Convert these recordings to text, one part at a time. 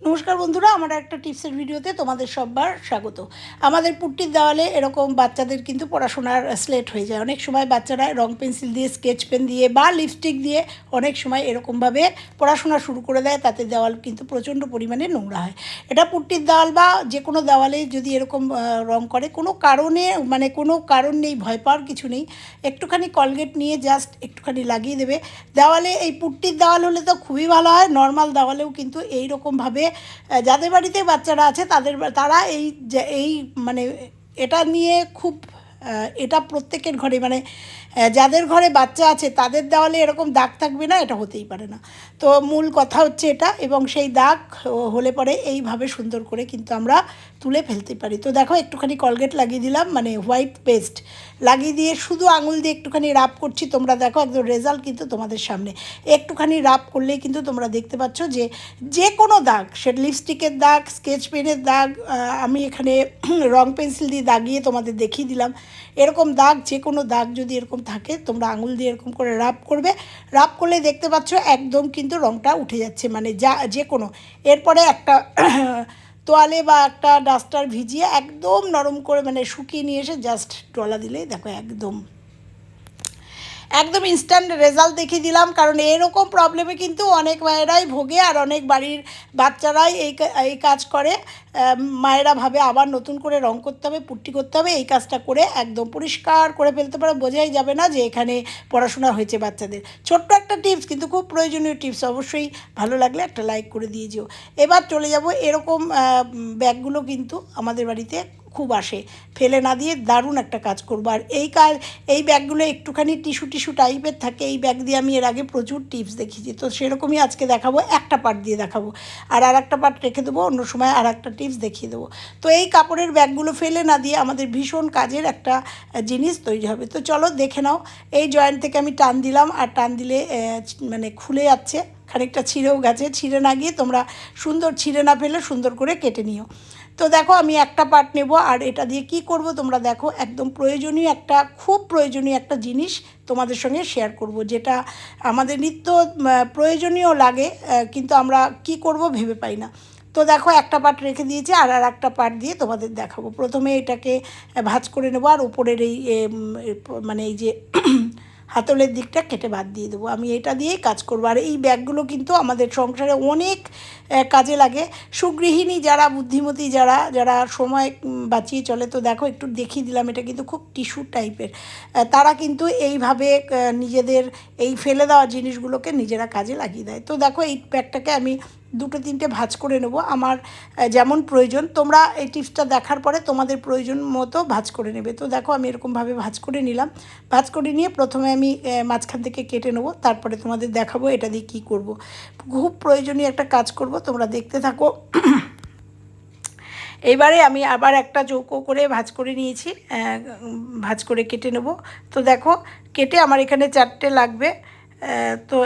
নমস্কার বন্ধুরা, আমার একটা টিপসের ভিডিওতে তোমাদের সববার স্বাগত। আমাদের পুট্টির দেওয়ালে এরকম বাচ্চাদের কিন্তু পড়াশোনার স্লেট হয়ে যায়। অনেক সময় বাচ্চারা রং পেন্সিল দিয়ে, স্কেচ পেন দিয়ে বা লিপস্টিক দিয়ে অনেক সময় এরকমভাবে পড়াশোনা শুরু করে দেয়। তাতে দেওয়াল কিন্তু প্রচণ্ড পরিমাণে নোংরা হয়। এটা পুট্টির দেওয়াল বা যে কোনো দেওয়ালে যদি এরকম রং করে, কোনো কারণে মানে কোনো কারণ নেই, ভয় পাওয়ার কিছু নেই। একটুখানি কলগেট নিয়ে জাস্ট একটুখানি লাগিয়ে দেবে। দেওয়ালে, এই পুট্টির দেওয়াল হলে তো খুবই ভালো হয়। নর্মাল দেওয়ালেও কিন্তু এই রকমভাবে যাদের বাড়িতে বাচ্চারা আছে, তাদের তারা এই এই মানে এটা নিয়ে খুব এটা প্রত্যেকের ঘরে মানে যাদের ঘরে বাচ্চা আছে, তাদের দেওয়ালে এরকম দাগ থাকবে না, এটা হতেই পারে না। তো মূল কথা হচ্ছে এটা এবং সেই দাগ হলে পরে এইভাবে সুন্দর করে কিন্তু আমরা তুলে ফেলতে পারি। তো দেখো একটুখানি কলগেট লাগিয়ে দিলাম মানে হোয়াইট পেস্ট লাগিয়ে দিয়ে শুধু আঙুল দিয়ে একটুখানি রাব করছি। তোমরা দেখো একদম রেজাল্ট কিন্তু তোমাদের সামনে। একটুখানি রাব করলেই কিন্তু তোমরা দেখতে পাচ্ছ যে যে কোনো দাগ, সে লিপস্টিকের দাগ স্কেচ পেনের দাগ আমি এখানে রং পেন্সিল দিয়ে দাগিয়ে তোমাদের দেখিয়ে দিলাম। এরকম দাগ যে কোনো দাগ যদি এরকম থাকে, তোমরা আঙুল দিয়ে এরকম করে রাব করবে। রাব করলে দেখতে পাচ্ছ একদম কিন্তু রংটা উঠে যাচ্ছে মানে যা, যে কোনো। এরপরে একটা তোয়ালে বা একটা ডাস্টার ভিজিয়ে একদম নরম করে মানে শুকিয়ে নিয়ে এসে জাস্ট ডলা দিলেই দেখো একদম একদম ইনস্ট্যান্ট রেজাল্ট দেখিয়ে দিলাম, কারণ এরকম প্রবলেমে কিন্তু অনেক মায়েরাই ভোগে আর অনেক বাড়ির বাচ্চারাই এই এই কাজ করে। মায়েরা ভাবে আবার নতুন করে রং করতে হবে, পুট্টি করতে হবে, এই কাজটা করে একদম পরিষ্কার করে ফেলতে পারে, বোঝাই যাবে না যে এখানে পড়াশোনা হয়েছে বাচ্চাদের। ছোট্ট একটা টিপস কিন্তু খুব প্রয়োজনীয় টিপস অবশ্যই ভালো লাগলে একটা লাইক করে দিয়ে যেও। এবার চলে যাব এরকম ব্যাগগুলো কিন্তু আমাদের বাড়িতে খুব আসে। ফেলে না দিয়ে দারুণ একটা কাজ করব। আর এই কাজ, এই ব্যাগগুলো একটুখানি টিস্যু টিস্যু টাইপের থাকে, এই ব্যাগ দিয়ে আমি এর আগে প্রচুর টিপস দেখিয়েছি তো সেরকমই আজকে দেখাবো, একটা পার্ট দিয়ে দেখাবো। আর আর একটা পার্ট রেখে দেবো, অন্য সময় আর একটা টিপস দেখিয়ে দেবো। তো এই কাপড়ের ব্যাগগুলো ফেলে না দিয়ে আমাদের ভীষণ কাজের একটা জিনিস তৈরি হবে। তো চলো দেখে নাও, এই জয়েন্ট থেকে আমি টান দিলাম, আর টান দিলে মানে খুলে যাচ্ছে, খানিকটা ছিঁড়েও গেছে। ছিঁড়ে না গিয়ে তোমরা সুন্দর ছিঁড়ে না ফেলে সুন্দর করে কেটে নিও। তো দেখো, আমি একটা পার্ট নেব, আর এটা দিয়ে কি করব তোমরা দেখো, একদম প্রয়োজনীয় একটা, খুব প্রয়োজনীয় একটা জিনিস তোমাদের সঙ্গে শেয়ার করব, যেটা আমাদের নিত্য প্রয়োজনীয় লাগে কিন্তু আমরা কি করব ভেবে পাই না। তো দেখো, একটা পার্ট রেখে দিয়েছি, আর আর একটা পার্ট দিয়ে তোমাদের দেখাবো। প্রথমে এটাকে ভাঁজ করে নেব, আর উপরের এই মানে এই যে হাতলের দিকটা কেটে বাদ দিয়ে দেবো। আমি এটা দিয়েই কাজ করব। আর এই ব্যাগগুলো কিন্তু আমাদের সংসারে অনেক কাজে লাগে। সুগৃহিণী যারা, বুদ্ধিমতী যারা যারা সময় বাঁচিয়ে চলে, তো দেখো একটু দেখিয়ে দিলাম, এটা কিন্তু খুব টিস্যু টাইপের। তারা কিন্তু এইভাবে নিজেদের এই ফেলে দেওয়া জিনিসগুলোকে নিজেরা কাজে লাগিয়ে দেয়। তো দেখো এই ব্যাগটাকে আমি দুটো, তিনটে ভাঁজ করে নেব। আমার যেমন প্রয়োজন, তোমরা এই টিপসটা দেখার পরে তোমাদের প্রয়োজন মতো ভাঁজ করে নেবে। তো দেখো আমি এরকমভাবে ভাঁজ করে নিলাম। ভাঁজ করে নিয়ে প্রথমে আমি মাঝখান থেকে কেটে নেব। তারপরে তোমাদের দেখাবো এটা দিয়ে কী করব। খুব প্রয়োজনীয় একটা কাজ করব। তোমরা দেখতে থাকো। এবারে আমি আবার একটা চৌকো করে ভাজ করে নিয়েছি ভাজ করে কেটে নেব। তো দেখো, কেটে আমার এখানে চারটে লাগবে। তো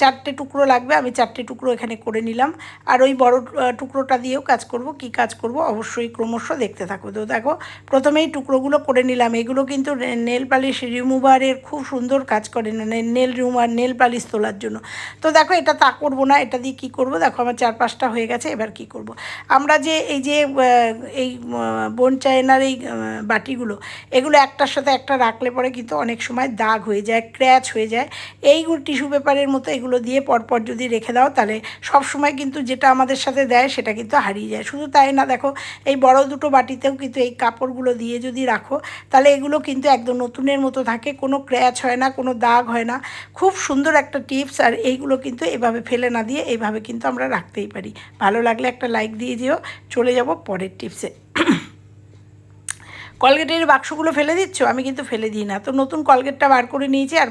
চারটে টুকরো লাগবে, আমি চারটে টুকরো এখানে করে নিলাম। আর ওই বড় টুকরোটা দিয়েও কাজ করব, কি কাজ করব অবশ্যই ক্রমশ দেখতে থাকো। তো দেখো, প্রথমেই টুকরোগুলো করে নিলাম। এগুলো কিন্তু নেল পালিশ রিমুভারের খুব সুন্দর কাজ করে নেল রিমুভার, নেল পালিশ তোলার জন্য। তো দেখো, এটা তা করব না, এটা দিয়ে কি করব? দেখো, আমার চার পাঁচটা হয়ে গেছে, এবার কি করব? আমরা যে, এই যে এই বোন চায়নার এই বাটিগুলো, এগুলো একটার সাথে একটা রাখলে পরে কিন্তু অনেক সময় দাগ হয়ে যায়, ক্র্যাচ হয়ে যায়। এইগুলো টিস্যু পেপারের মতো এগুলো দিয়ে পরপর যদি রেখে দাও, তাহলে সব সময় কিন্তু যেটা আমাদের সাথে দেয় সেটা কিন্তু হারিয়ে যায়। শুধু তাই না, দেখো, এই বড় দুটো বাটিতেও কিন্তু এই কাপড়গুলো দিয়ে যদি রাখো, তাহলে এগুলো কিন্তু একদম নতুনের মতো থাকে, কোনো ক্র্যাচ হয় না, কোনো দাগ হয় না। খুব সুন্দর একটা টিপস, আর এইগুলো কিন্তু এভাবে ফেলে না দিয়ে এইভাবে কিন্তু আমরা রাখতেই পারি। ভালো লাগলে একটা লাইক দিয়ে দিও। চলে যাব পরের টিপসে। কলগেটের বাক্সগুলো ফেলে দিচ্ছ? আমি কিন্তু ফেলে দিই না। তো নতুন কলগেটটা বার করে নিয়েছি আর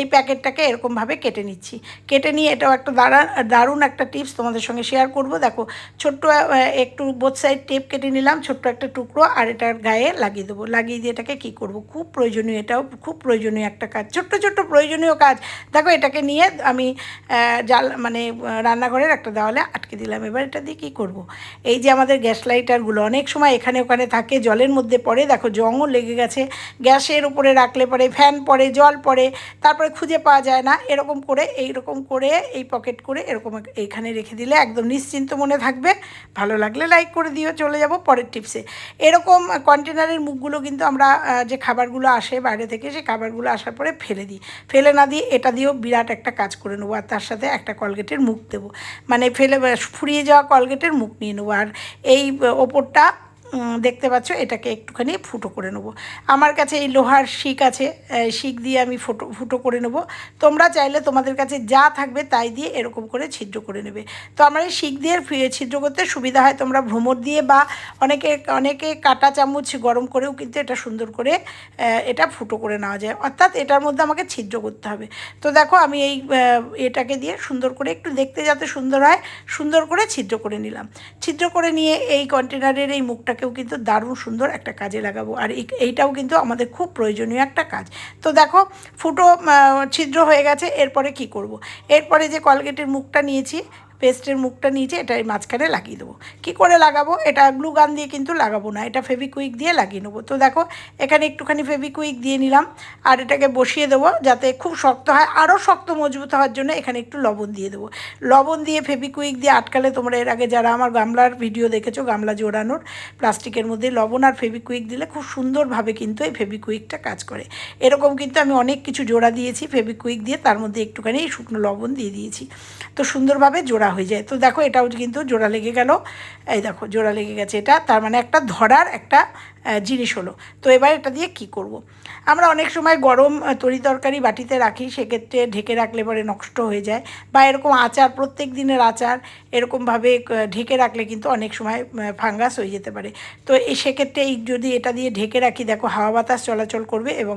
এই প্যাকেটটাকে এরকমভাবে কেটে নিচ্ছি। কেটে নিয়ে এটাও একটা দারুণ দারুণ একটা টিপস তোমাদের সঙ্গে শেয়ার করব। দেখো, ছোট্ট একটু বোথ সাইড টেপ কেটে নিলাম, ছোট্ট একটা টুকরো আর এটার গায়ে লাগিয়ে দেবো। লাগিয়ে দিয়ে এটাকে কী করব? খুব প্রয়োজনীয় এটাও, খুব প্রয়োজনীয় একটা কাজ। ছোট্ট ছোট্ট প্রয়োজনীয় কাজ। দেখো, এটাকে নিয়ে আমি জাল মানে রান্নাঘরের একটা দেওয়ালে আটকে দিলাম। এবার এটা দিয়ে কী করব? এই যে আমাদের গ্যাস লাইটারগুলো, অনেক সময় এখানে ওখানে থাকে, জলের মধ্যে পড়ে। দেখো জংও লেগে গেছে, গ্যাসের উপরে রাখলে পরে, ফ্যান পড়ে জল পড়ে তারপরে খুঁজে পাওয়া যায় না। এরকম করে, এইরকম করে, এই পকেট করে এরকম এইখানে রেখে দিলে একদম নিশ্চিন্ত মনে থাকবে। ভালো লাগলে লাইক করে দিও, চলে যাব পরের টিপসে এরকম কন্টেনারের মুখগুলো কিন্তু আমরা যে খাবারগুলো আসে বাইরে থেকে, সেই খাবারগুলো আসার পরে ফেলে দিই। ফেলে না দিয়ে এটা দিয়েও বিরাট একটা কাজ করে নেব, আর তার সাথে একটা কলগেটের মুখ দেবো। মানে ফেলে, ফুরিয়ে যাওয়া কলগেটের মুখ নিয়ে নেব। আর এই ওপরটা দেখতে পাচ্ছ, এটাকে একটুখানি ফুটো করে নেব। আমার কাছে এই লোহার শিক আছে শিক দিয়ে আমি ফুটো ফুটো করে নেব। তোমরা চাইলে তোমাদের কাছে যা থাকবে তাই দিয়ে এরকম করে ছিদ্র করে নেবে। তো আমার এই শিক দিয়ে ছিদ্র করতে সুবিধা হয়, তোমরা ভ্রমর দিয়ে বা অনেকে অনেকে কাটা চামচ গরম করেও কিন্তু এটা সুন্দর করে এটা ফুটো করে নেওয়া যায়। অর্থাৎ এটার মধ্যে আমাকে ছিদ্র করতে হবে। তো দেখো, আমি এই এটাকে দিয়ে সুন্দর করে একটু দেখতে যাতে সুন্দর হয়, সুন্দর করে ছিদ্র করে নিলাম। ছিদ্র করে নিয়ে এই কন্টেনারের এই মুখটাকেও কিন্তু দারুণ সুন্দর একটা কাজে লাগাবো আর এই- এইটাও কিন্তু আমাদের খুব প্রয়োজনীয় একটা কাজ তো দেখো, ফুটো ছিদ্র হয়ে গেছে, এরপরে কি করব। এরপরে যে কলগেটের মুখটা নিয়েছি পেস্টের মুখটা নিয়েছি এটা এই মাঝখানে লাগিয়ে দেবো। কী করে লাগাবো? এটা গ্লু গান দিয়ে কিন্তু লাগাবো না, এটা ফেভিকুইক দিয়ে লাগিয়ে নেব। তো দেখো, এখানে একটুখানি ফেভিকুইক দিয়ে নিলাম, আর এটাকে বসিয়ে দেবো যাতে খুব শক্ত হয় আরও শক্ত মজবুত হওয়ার জন্য এখানে একটু লবণ দিয়ে দেবো। লবণ দিয়ে ফেভিকুইক দিয়ে আটকালে তোমরা এর আগে যারা আমার গামলার ভিডিও দেখেছ, গামলা জোড়ানোর, প্লাস্টিকের মধ্যে লবণ আর ফেভিকুইক দিলে খুব সুন্দরভাবে কিন্তু এই ফেভিকুইকটা কাজ করে। এরকম কিন্তু আমি অনেক কিছু জোড়া দিয়েছি ফেভিকুইক দিয়ে, তার মধ্যে একটুখানি শুকনো লবণ দিয়ে দিয়েছি। তো সুন্দরভাবে জোড়া হয়ে যায়। তো দেখো এটাও কিন্তু জোড়া লেগে গেল। এই দেখো জোড়া লেগে গেছে এটা। তার মানে একটা ধরার একটা জিনিস হলো। তো এবার এটা দিয়ে কি করব। আমরা অনেক সময় গরম তরি তরকারি বাটিতে রাখি, সেক্ষেত্রে ঢেকে রাখলে পরে নষ্ট হয়ে যায় বা এরকম আচার, প্রত্যেক দিনের আচার এরকমভাবে ঢেকে রাখলে কিন্তু অনেক সময় ফাঙ্গাস হয়ে যেতে পারে। তো এই সেক্ষেত্রে এই যদি এটা দিয়ে ঢেকে রাখি, দেখো হাওয়া বাতাস চলাচল করবে এবং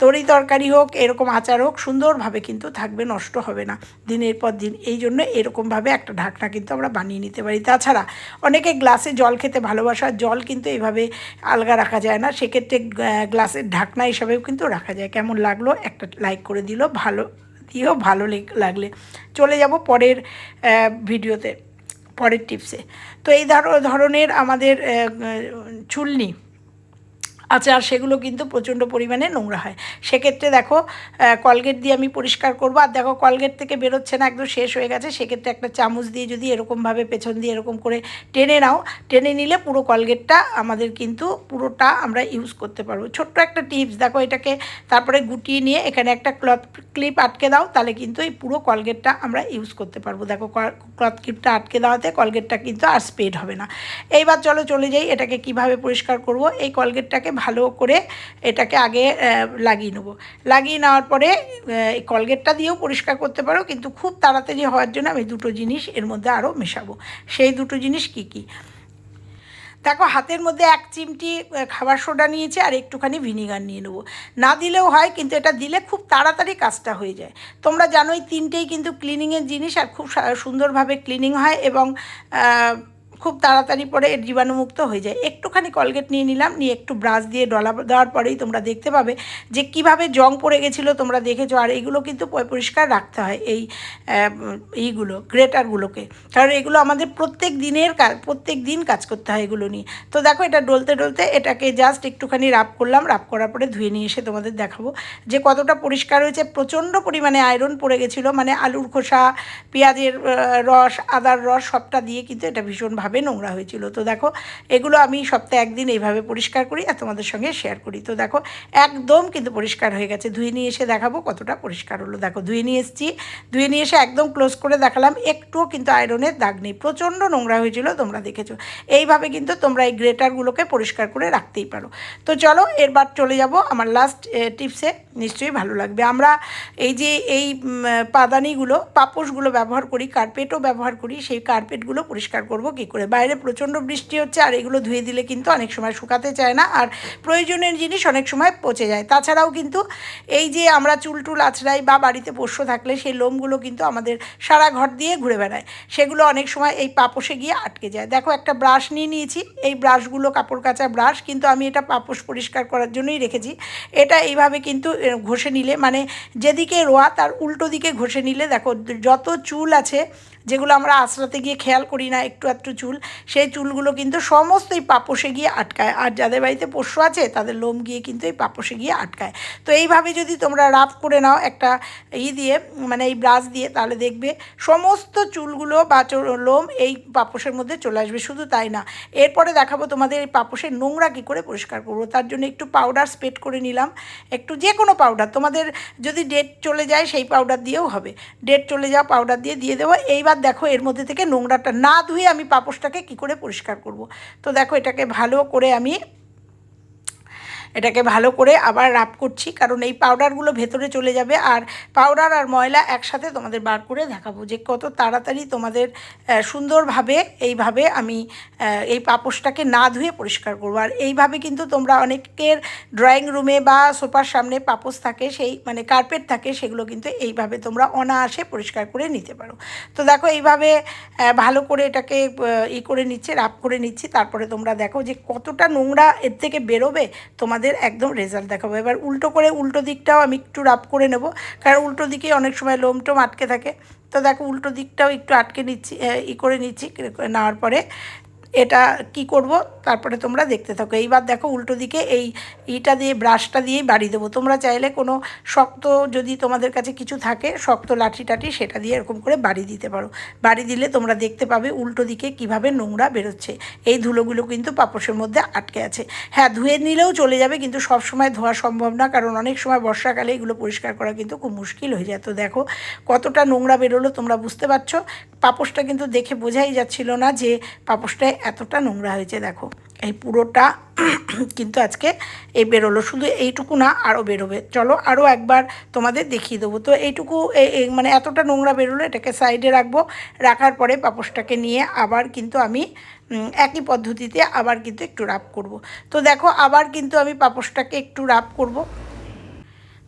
তরি তরকারি হোক, এরকম আচার হোক, সুন্দরভাবে কিন্তু থাকবে, নষ্ট হবে না দিনের পর দিন। এই জন্য এরকমভাবে একটা ঢাকনা কিন্তু আমরা বানিয়ে নিতে পারি। তাছাড়া অনেকে গ্লাসে জল খেতে ভালোবাসার জল কিন্তু এইভাবে আলগা রাখা যায় না। সেক্ষেত্রে গ্লাসের ঢাকনা হিসাবেও কিন্তু রাখা যায়। কেমন লাগল? একটা লাইক করে দিল। ভালো দিয়েও ভালো লেগ- লাগলে। চলে যাব পরের ভিডিওতে পরের টিপসে তো এই ধর- ধরনের আমাদের আহ, চুলনি আর সেগুলো কিন্তু প্রচণ্ড পরিমাণে নোংরা হয়। সেক্ষেত্রে দেখো কলগেট দিয়ে আমি পরিষ্কার করব। আর দেখো, কলগেট থেকে বেরোচ্ছে না, একদম শেষ হয়ে গেছে। সেক্ষেত্রে একটা চামচ দিয়ে যদি এরকমভাবে পেছন দিয়ে এরকম করে টেনে নাও, টেনে নিলে পুরো কলগেটটা আমাদের কিন্তু পুরোটা আমরা ইউজ করতে পারব। ছোট্ট একটা টিপস, দেখো এটাকে তারপরে গুটিয়ে নিয়ে এখানে একটা ক্লথ ক্লিপ আটকে দাও, তাহলে কিন্তু এই পুরো কলগেটটা আমরা ইউজ করতে পারব। দেখো ক্লথ ক্লিপটা আটকে দেওয়াতে কলগেটটা কিন্তু আর স্পেড হবে না। এইবার চলো চলে যাই, এটাকে কীভাবে পরিষ্কার করব? এই কলগেটটাকে ভালো করে এটাকে আগে লাগিয়ে নেব। লাগিয়ে নেওয়ার পরে এই কলগেটটা দিয়েও পরিষ্কার করতে পারো, কিন্তু খুব তাড়াতাড়ি হওয়ার জন্য আমি দুটো জিনিস এর মধ্যে আরও মেশাবো। সেই দুটো জিনিস কি কি? দেখো, হাতের মধ্যে এক চিমটি খাবার সোডা নিয়েছি আর একটুখানি ভিনিগার নিয়ে নেব। না দিলেও হয়, কিন্তু এটা দিলে খুব তাড়াতাড়ি কাজটা হয়ে যায়। তোমরা জানোই, তিনটেই কিন্তু ক্লিনিংয়ের জিনিস আর খুব সুন্দরভাবে ক্লিনিং হয় এবং খুব তাড়াতাড়ি পরে এর জীবাণুমুক্ত হয়ে যায়। একটুখানি কলগেট নিয়ে নিলাম, নিয়ে একটু ব্রাশ দিয়ে ডলা দেওয়ার পরেই তোমরা দেখতে পাবে যে কীভাবে জং পড়ে গেছিল তোমরা দেখেছ। আর এগুলো কিন্তু পরিষ্কার রাখতে হয় এই এইগুলো, গ্রেটারগুলোকে। কারণ এগুলো আমাদের প্রত্যেক দিনের কাজ প্রত্যেক দিন কাজ করতে হয় এগুলো নিয়ে। তো দেখো এটা ডলতে ডলতে এটাকে জাস্ট একটুখানি রাপ করলাম রাপ করার পরে ধুয়ে নিয়ে এসে তোমাদের দেখাবো যে কতটা পরিষ্কার হয়েছে। প্রচণ্ড পরিমাণে আয়রন পড়ে গেছিল মানে আলুর খোসা, পেঁয়াজের রস, আদার রস সবটা দিয়ে কিন্তু এটা ভীষণভাবে নোংরা হয়েছিল। তো দেখো, এগুলো আমি সপ্তাহে একদিন এইভাবে পরিষ্কার করি আর তোমাদের সঙ্গে শেয়ার করি। তো দেখো, একদম কিন্তু পরিষ্কার হয়ে গেছে। ধুয়ে নিয়ে এসে দেখাবো কতটা পরিষ্কার হলো। দেখো, ধুয়ে নিয়ে এসেছি। ধুয়ে নিয়ে এসে একদম ক্লোজ করে দেখালাম। একটুও কিন্তু আয়রনের দাগ নেই। প্রচণ্ড নোংরা হয়েছিল, তোমরা দেখেছ। এইভাবে কিন্তু তোমরা এই গ্রেটারগুলোকে পরিষ্কার করে রাখতেই পারো। তো চলো, এরবার চলে যাব আমার লাস্ট টিপসে নিশ্চয়ই ভালো লাগবে। আমরা এই যে, এই পাদানিগুলো, পাপোশগুলো ব্যবহার করি কার্পেটও ব্যবহার করি, সেই কার্পেটগুলো পরিষ্কার করব কী করে? বাইরে প্রচণ্ড বৃষ্টি হচ্ছে আর এগুলো ধুয়ে দিলে কিন্তু অনেক সময় শুকাতে চায় না আর প্রয়োজনীয় জিনিস অনেক সময় পচে যায়। তাছাড়াও কিন্তু এই যে আমরা চুল টুল আছড়াই বা বাড়িতে পোষ্য থাকলে সেই লোমগুলো কিন্তু আমাদের সারা ঘর দিয়ে ঘুরে বেড়ায়। সেগুলো অনেক সময় এই পাপোশে গিয়ে আটকে যায়। দেখো একটা ব্রাশ নিয়ে নিয়েছি। এই ব্রাশগুলো কাপড় কাচা ব্রাশ কিন্তু আমি এটা পাপোশ পরিষ্কার করার জন্যই রেখেছি। এটা এইভাবে কিন্তু ঘষে নিলে মানে যেদিকে রোয়া তার উল্টো দিকে ঘষে নিলে দেখো, যত চুল আছে যেগুলো আমরা আশ্রাতে গিয়ে খেয়াল করি না, একটু একটু চুল, সেই চুলগুলো কিন্তু সমস্ত এই পাপোশে গিয়ে আটকায়। আর যাদের বাড়িতে পোষ্য আছে, তাদের লোম গিয়ে কিন্তু এই পাপোশে গিয়ে আটকায়। তো এইভাবে যদি তোমরা রাফ করে নাও একটা ই দিয়ে মানে এই ব্রাশ দিয়ে, তাহলে দেখবে সমস্ত চুলগুলো বা লোম এই পাপোশের মধ্যে চলে আসবে। শুধু তাই না, এরপরে দেখাবো তোমাদের এই পাপোশের নোংরা কী করে পরিষ্কার করব। তার জন্য একটু পাউডার স্প্রেড করে নিলাম। একটু যে কোনো পাউডার তোমাদের যদি ডেট চলে যায়, সেই পাউডার দিয়েও হবে। ডেট চলে যাওয়া পাউডার দিয়ে দিয়ে দেবো। এইবার দেখো এর মধ্যে থেকে নোংরাটা না ধুয়ে আমি পাপোশটাকে কি করে পরিষ্কার করব? তো দেখো এটাকে ভালো করে আমি এটাকে ভালো করে আবার রাপ করছি, কারণ এই পাউডারগুলো ভেতরে চলে যাবে। আর পাউডার আর ময়লা একসাথে তোমাদের বার করে দেখাবো যে কত তাড়াতাড়ি তোমাদের সুন্দরভাবে এইভাবে আমি এই পাপোশটাকে না ধুয়ে পরিষ্কার করব। আর এইভাবে কিন্তু তোমরা অনেকের ড্রয়িং রুমে বা সোফার সামনে পাপোশ থাকে, সেই মানে কার্পেট থাকে, সেগুলো কিন্তু এইভাবে তোমরা অনায়াসে পরিষ্কার করে নিতে পারো। তো দেখো এইভাবে ভালো করে এটাকে ই করে নিচ্ছে রাপ করে নিচ্ছি। তারপরে তোমরা দেখো যে কতটা নোংরা এর থেকে বেরোবে তোমাদের একদম রেজাল্ট দেখাবো। এবার উল্টো করে উল্টো দিকটাও আমি একটু রাপ করে নেব, কারণ উল্টো দিকেই অনেক সময় লোম টোম আটকে থাকে। তো দেখো, উল্টো দিকটাও একটু আটকে নিচ্ছি ই করে নিচ্ছি নেওয়ার পরে এটা কি করব? তারপরে তোমরা দেখতে থাকো। এইবার দেখো উল্টো দিকে এই ইটা দিয়ে, ব্রাশটা দিয়েই বাড়ি দেবো। তোমরা চাইলে কোনো শক্ত যদি তোমাদের কাছে কিছু থাকে, শক্ত লাঠি টাঠি সেটা দিয়ে এরকম করে বাড়ি দিতে পারো। বাড়ি দিলে তোমরা দেখতে পাবে উল্টো দিকে কীভাবে নোংরা বেরোচ্ছে। এই ধুলোগুলো কিন্তু পাপোশের মধ্যে আটকে আছে। হ্যাঁ ধুয়ে নিলেও চলে যাবে, কিন্তু সব সময় ধোয়া সম্ভব না, কারণ অনেক সময় বর্ষাকালে এগুলো পরিষ্কার করা কিন্তু খুব মুশকিল হয়ে যায়। তো দেখো কতটা নোংরা বেরোলো, তোমরা বুঝতে পারছ? পাপোশটা কিন্তু দেখে বোঝাই যাচ্ছিল না যে পাপোশটায় এতটা নোংরা হয়েছে, দেখো। এই পুরোটা কিন্তু আজকে এই বেরোলো। শুধু এইটুকু না, আরও বেরোবে। চলো আরও একবার তোমাদের দেখিয়ে দেবো। তো এইটুকু এই- এই মানে এতটা নোংরা বেরোলো, এটাকে সাইডে রাখব। রাখার পরে পাপোশটাকে নিয়ে আবার কিন্তু আমি একই পদ্ধতিতে আবার কিন্তু একটু রাপ করব। তো দেখো, আবার কিন্তু আমি পাপোশটাকে একটু রাপ করব।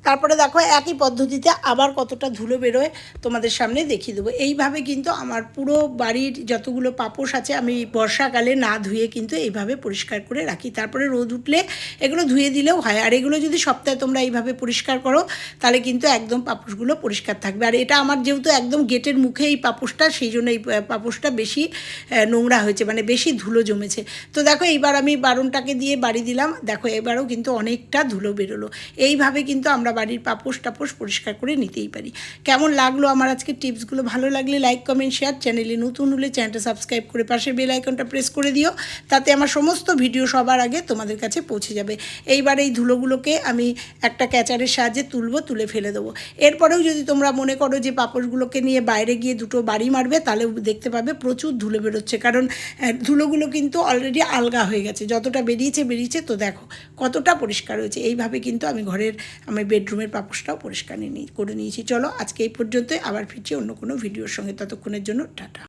তারপরে দেখো একই পদ্ধতিতে আবার কতটা ধুলো বেরোয় তোমাদের সামনে দেখিয়ে দেবো। এইভাবে কিন্তু আমার পুরো বাড়ির যতগুলো পাপোশ আছে আমি বর্ষাকালে না ধুয়ে কিন্তু এইভাবে পরিষ্কার করে রাখি। তারপরে রোদ উঠলে এগুলো ধুয়ে দিলেও হয়। আর এগুলো যদি সপ্তাহে তোমরা এইভাবে পরিষ্কার করো, তাহলে কিন্তু একদম পাপোশগুলো পরিষ্কার থাকবে। আর এটা আমার যেহেতু একদম গেটের মুখে এই পাপোশটা, সেই জন্য এই পাপোশটা বেশি নোংরা হয়েছে মানে বেশি ধুলো জমেছে। তো দেখো এইবার আমি বারণটাকে দিয়ে বাড়ি দিলাম। দেখো এবারও কিন্তু অনেকটা ধুলো বেরোলো। এইভাবে কিন্তু আমরা বাড়ির পাপোশ টাপোশ পরিষ্কার করে নিতেই পারি। কেমন লাগল আমার আজকে টিপসগুলো? ভালো লাগলে লাইক কমেন্ট শেয়ার চ্যানেলে নতুন হলে চ্যানেলটা সাবস্ক্রাইব করে পাশে বেল আইকনটা প্রেস করে দিও, তাতে আমার সমস্ত ভিডিও সবার আগে তোমাদের কাছে পৌঁছে যাবে। এইবার এই ধুলোগুলোকে আমি একটা ক্যাচারের সাহায্যে তুলবো, তুলে ফেলে দেবো। এরপরেও যদি তোমরা মনে করো যে পাপোশগুলোকে নিয়ে বাইরে গিয়ে দুটো বাড়ি মারবে, তাহলে দেখতে পাবে প্রচুর ধুলো বেরোচ্ছে। কারণ ধুলোগুলো কিন্তু অলরেডি আলগা হয়ে গেছে। যতটা বেরিয়েছে বেরিয়েছে, তো দেখো কতটা পরিষ্কার হয়েছে। এইভাবে কিন্তু আমি ঘরের, আমি বেডরুমের পাপোশটাও পরিষ্কার নিয়ে করে নিয়েছি। চলো আজকে এই পর্যন্তই, আবার ফিরছি অন্য কোনো ভিডিওর সঙ্গে, ততক্ষণের জন্য টাটা।